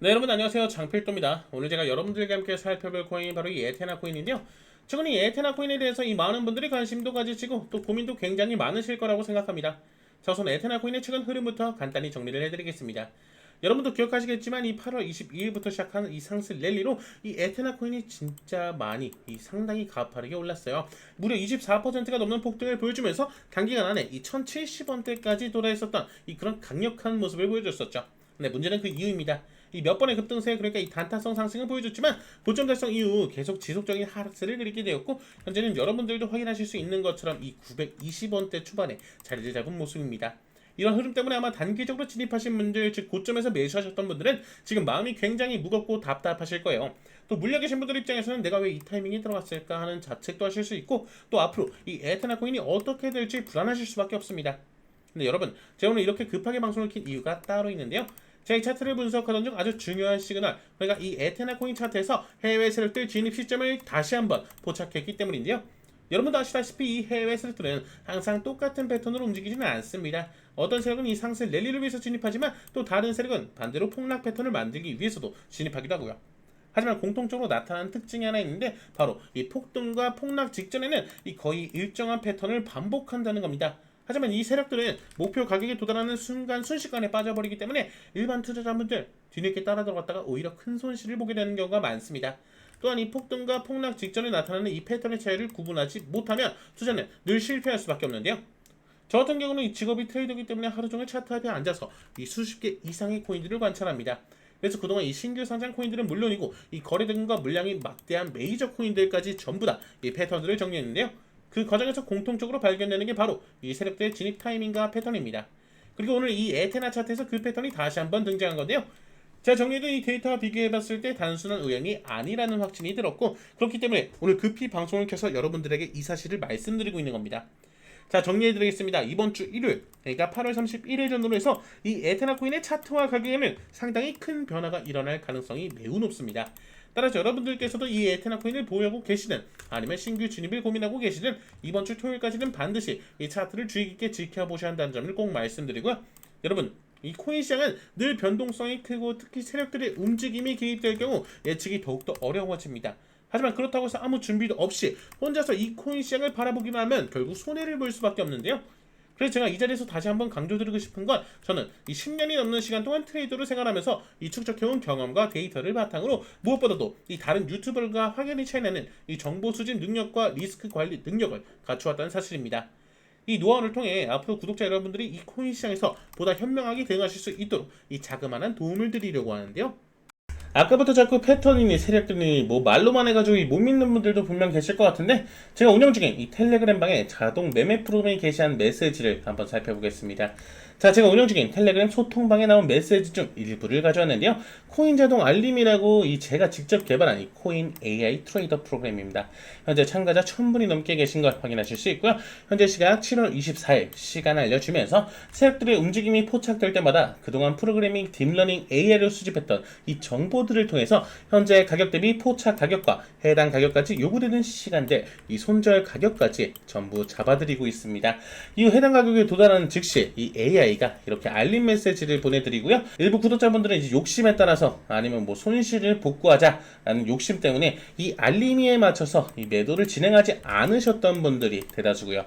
네 여러분 안녕하세요. 장필도입니다. 오늘 제가 여러분들과 함께 살펴볼 코인이 바로 이 에테나 코인인데요. 최근 이 에테나 코인에 대해서 이 많은 분들이 관심도 가지시고 또 고민도 굉장히 많으실 거라고 생각합니다. 자 우선 에테나 코인의 최근 흐름부터 간단히 정리를 해드리겠습니다 여러분도 기억하시겠지만 이 8월 22일부터 시작한 이 상승 랠리로 이 에테나 코인이 진짜 많이 이 상당히 가파르게 올랐어요. 무려 24%가 넘는 폭등을 보여주면서 단기간 안에 이 1070원대까지 도달했었던 이 그런 강력한 모습을 보여줬었죠. 네, 문제는 그 이유입니다. 이 몇 번의 급등세 그러니까 이 단타성 상승을 보여줬지만 고점 달성 이후 계속 지속적인 하락세를 그리게 되었고 현재는 여러분들도 확인하실 수 있는 것처럼 이 920원대 초반에 자리를 잡은 모습입니다. 이런 흐름 때문에 아마 단기적으로 진입하신 분들, 즉 고점에서 매수하셨던 분들은 지금 마음이 굉장히 무겁고 답답하실 거예요. 또 물려 계신 분들 입장에서는 내가 왜 이 타이밍에 들어갔을까 하는 자책도 하실 수 있고 또 앞으로 이 에테나 코인이 어떻게 될지 불안하실 수밖에 없습니다. 근데 여러분, 제가 오늘 이렇게 급하게 방송을 킨 이유가 따로 있는데요. 이 차트를 분석하던 중 아주 중요한 시그널, 그러니까 이 에테나 코인 차트에서 해외 세력들 진입 시점을 다시 한번 포착했기 때문인데요. 여러분도 아시다시피 이 해외 세력들은 항상 똑같은 패턴으로 움직이지는 않습니다. 어떤 세력은 이 상승 랠리를 위해서 진입하지만 또 다른 세력은 반대로 폭락 패턴을 만들기 위해서도 진입하기도 하고요. 하지만 공통적으로 나타나는 특징이 하나 있는데 바로 이 폭등과 폭락 직전에는 이 거의 일정한 패턴을 반복한다는 겁니다. 하지만 이 세력들은 목표 가격에 도달하는 순간 순식간에 빠져버리기 때문에 일반 투자자분들 뒤늦게 따라 들어갔다가 오히려 큰 손실을 보게 되는 경우가 많습니다. 또한 이 폭등과 폭락 직전에 나타나는 이 패턴의 차이를 구분하지 못하면 투자는 늘 실패할 수밖에 없는데요. 저 같은 경우는 이 직업이 트레이더이기 때문에 하루 종일 차트 앞에 앉아서 이 수십 개 이상의 코인들을 관찰합니다. 그래서 그동안 이 신규 상장 코인들은 물론이고 이 거래 등과 물량이 막대한 메이저 코인들까지 전부 다 이 패턴들을 정리했는데요. 그 과정에서 공통적으로 발견되는 게 바로 이 세력들의 진입 타이밍과 패턴입니다. 그리고 오늘 이 에테나 차트에서 그 패턴이 다시 한번 등장한 건데요. 제가 정리해둔 이 데이터와 비교해봤을 때 단순한 우연이 아니라는 확신이 들었고 그렇기 때문에 오늘 급히 방송을 켜서 여러분들에게 이 사실을 말씀드리고 있는 겁니다. 자 정리해드리겠습니다. 이번 주 일요일 그러니까 8월 31일 전후로 해서 이 에테나 코인의 차트와 가격에는 상당히 큰 변화가 일어날 가능성이 매우 높습니다. 따라서 여러분들께서도 이 에테나 코인을 보유하고 계시든 아니면 신규 진입을 고민하고 계시든 이번 주 토요일까지는 반드시 이 차트를 주의 깊게 지켜보셔야 한다는 점을 꼭 말씀드리고요. 여러분 이 코인 시장은 늘 변동성이 크고 특히 세력들의 움직임이 개입될 경우 예측이 더욱더 어려워집니다. 하지만 그렇다고 해서 아무 준비도 없이 혼자서 이 코인 시장을 바라보기만 하면 결국 손해를 볼 수밖에 없는데요. 그래서 제가 이 자리에서 다시 한번 강조드리고 싶은 건 저는 이 10년이 넘는 시간 동안 트레이더로 생활하면서 이 축적해온 경험과 데이터를 바탕으로 무엇보다도 이 다른 유튜버들과 확연히 차이나는 이 정보 수집 능력과 리스크 관리 능력을 갖추었다는 사실입니다. 이 노하우를 통해 앞으로 구독자 여러분들이 이 코인 시장에서 보다 현명하게 대응하실 수 있도록 이 자그마한 도움을 드리려고 하는데요. 아까부터 자꾸 패턴이니 세력들이니 뭐 말로만 해가지고 못 믿는 분들도 분명 계실 것 같은데 제가 운영 중인 이 텔레그램 방에 자동 매매 프로그램이 게시한 메시지를 한번 살펴보겠습니다. 자, 제가 운영 중인 텔레그램 소통방에 나온 메시지 중 일부를 가져왔는데요. 코인 자동 알림이라고 이 제가 직접 개발한 이 코인 AI 트레이더 프로그램입니다. 현재 참가자 1000분이 넘게 계신 걸 확인하실 수 있고요. 현재 시각 7월 24일 시간 알려주면서 세력들의 움직임이 포착될 때마다 그동안 프로그래밍 딥러닝 AI로 수집했던 이 정보들을 통해서 현재 가격 대비 포착 가격과 해당 가격까지 요구되는 시간대 이 손절 가격까지 전부 잡아드리고 있습니다. 이후 해당 가격에 도달하는 즉시 이 AI 가 이렇게 알림 메시지를 보내드리고요. 일부 구독자분들은 이제 욕심에 따라서 아니면 뭐 손실을 복구하자라는 욕심 때문에 이 알림이에 맞춰서 이 매도를 진행하지 않으셨던 분들이 대다수고요.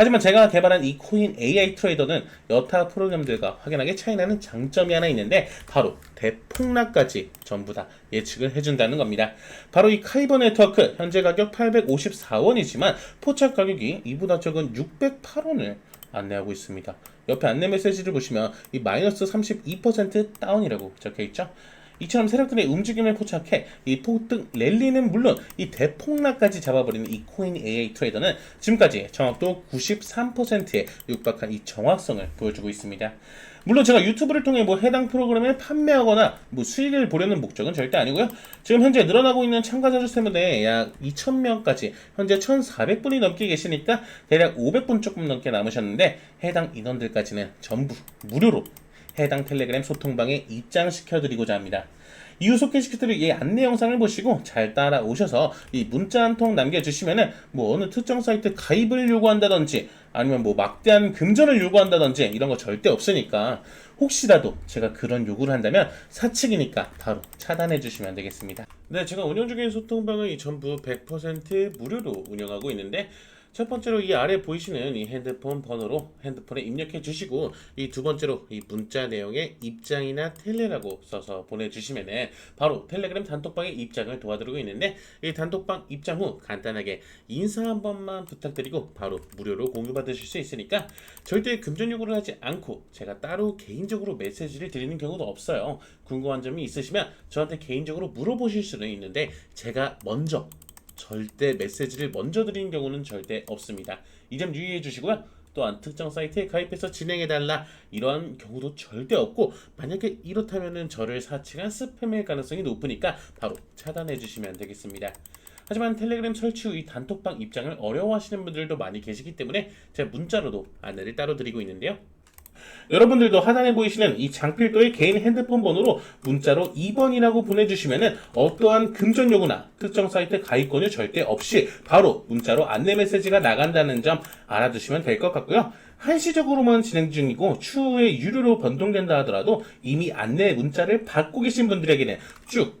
하지만 제가 개발한 이 코인 AI 트레이더는 여타 프로그램들과 확연하게 차이나는 장점이 하나 있는데 바로 대폭락까지 전부 다 예측을 해준다는 겁니다. 바로 이 카이버 네트워크 현재 가격 854원이지만 포착 가격이 이보다 적은 608원을 안내하고 있습니다. 옆에 안내 메시지를 보시면 이 마이너스 32% 다운이라고 적혀 있죠. 이처럼 세력들의 움직임을 포착해 이 폭등 랠리는 물론 이 대폭락까지 잡아버리는 이 코인 AI 트레이더는 지금까지 정확도 93%에 육박한 이 정확성을 보여주고 있습니다. 물론 제가 유튜브를 통해 뭐 해당 프로그램을 판매하거나 뭐 수익을 보려는 목적은 절대 아니고요. 지금 현재 늘어나고 있는 참가자 수 때문에 약 2,000명까지 현재 1,400분이 넘게 계시니까 대략 500분 조금 넘게 남으셨는데 해당 인원들까지는 전부 무료로 해당 텔레그램 소통방에 입장시켜 드리고자 합니다. 이후 소개시켜드릴 이 안내 영상을 보시고 잘 따라오셔서 이 문자 한 통 남겨주시면은 뭐 어느 특정 사이트 가입을 요구한다든지 아니면 뭐 막대한 금전을 요구한다든지 이런 거 절대 없으니까 혹시라도 제가 그런 요구를 한다면 사측이니까 바로 차단해 주시면 되겠습니다. 네, 제가 운영 중인 소통방을 이 전부 100% 무료로 운영하고 있는데 첫 번째로 이 아래 보이시는 이 핸드폰 번호로 핸드폰에 입력해 주시고 이 두 번째로 이 문자 내용에 입장이나 텔레라고 써서 보내주시면은 바로 텔레그램 단톡방에 입장을 도와드리고 있는데 이 단톡방 입장 후 간단하게 인사 한 번만 부탁드리고 바로 무료로 공유 받으실 수 있으니까 절대 금전 요구를 하지 않고 제가 따로 개인적으로 메시지를 드리는 경우도 없어요. 궁금한 점이 있으시면 저한테 개인적으로 물어보실 수는 있는데 제가 먼저 절대 메시지를 먼저 드리는 경우는 절대 없습니다. 이 점 유의해 주시고요. 또한 특정 사이트에 가입해서 진행해달라 이러한 경우도 절대 없고 만약에 이렇다면은 저를 사칭한 스팸일 가능성이 높으니까 바로 차단해 주시면 되겠습니다. 하지만 텔레그램 설치 후 이 단톡방 입장을 어려워하시는 분들도 많이 계시기 때문에 제가 문자로도 안내를 따로 드리고 있는데요. 여러분들도 하단에 보이시는 이 장필도의 개인 핸드폰 번호로 문자로 2번이라고 보내주시면은 어떠한 금전 요구나 특정 사이트 가입 권유 절대 없이 바로 문자로 안내 메시지가 나간다는 점 알아두시면 될 것 같고요. 한시적으로만 진행 중이고 추후에 유료로 변동된다 하더라도 이미 안내 문자를 받고 계신 분들에게는 쭉